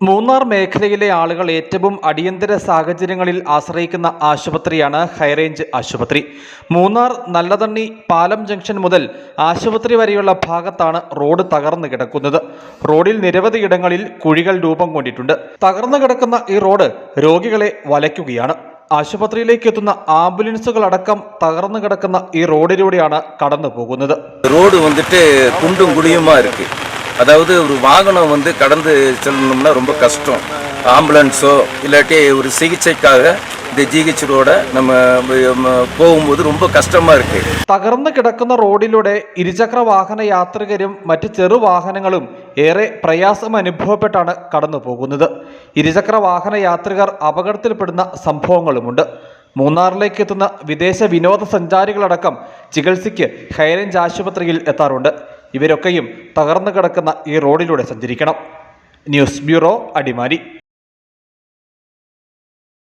മൂന്നാർ മേഖലയിലെ ആളുകൾ ഏറ്റവും അടിയന്തര സാഹചര്യങ്ങളിൽ ആശ്രയിക്കുന്ന ആശുപത്രിയാണ് ഹൈറേഞ്ച് ആശുപത്രി. മൂന്നാർ നല്ലതണ്ണി പാലം ജംഗ്ഷൻ മുതൽ ആശുപത്രി വരെയുള്ള ഭാഗത്താണ് റോഡ് തകർന്നു കിടക്കുന്നത്. റോഡിൽ നിരവധി ഇടങ്ങളിൽ കുഴികൾ രൂപം കൊണ്ടിട്ടുണ്ട്. തകർന്നു കിടക്കുന്ന ഈ റോഡ് രോഗികളെ വലയ്ക്കുകയാണ്. ആശുപത്രിയിലേക്ക് എത്തുന്ന ആംബുലൻസുകൾ അടക്കം തകർന്നു കിടക്കുന്ന ഈ റോഡിലൂടെയാണ് കടന്നു പോകുന്നത് റോഡ് വന്നിട്ട് കുണ്ടും കുടിയുമായിരിക്കും அதாவது ஒரு வாகனம் வந்து கடந்து செல்லணும்னா ரொம்ப கஷ்டம் ஆம்புலன்ஸோ இல்லாட்டி ஒரு சிகிச்சைக்காக இந்த ஜிஹெச் ரோட நம்ம ம, போகும்போது ரொம்ப கஷ்டமா இருக்கு തകർന്നു കിടക്കുന്ന റോഡിലൂടെ ഇരുചക്ര വാഹന യാത്രികരും മറ്റ് ചെറുവാഹനങ്ങളും ഏറെ പ്രയാസം അനുഭവപ്പെട്ടാണ് കടന്നു പോകുന്നത് ഇരുചക്ര വാഹന യാത്രികർ അപകടത്തിൽപ്പെടുന്ന സംഭവങ്ങളുമുണ്ട് മൂന്നാറിലേക്ക് എത്തുന്ന വിദേശ വിനോദസഞ്ചാരികളടക്കം ചികിത്സയ്ക്ക് ഹൈറേഞ്ച് ആശുപത്രിയിൽ എത്താറുണ്ട് ഇവരൊക്കെയും തകർന്നു കിടക്കുന്ന ഈ റോഡിലൂടെ സഞ്ചരിക്കണം. News bureau Adimali.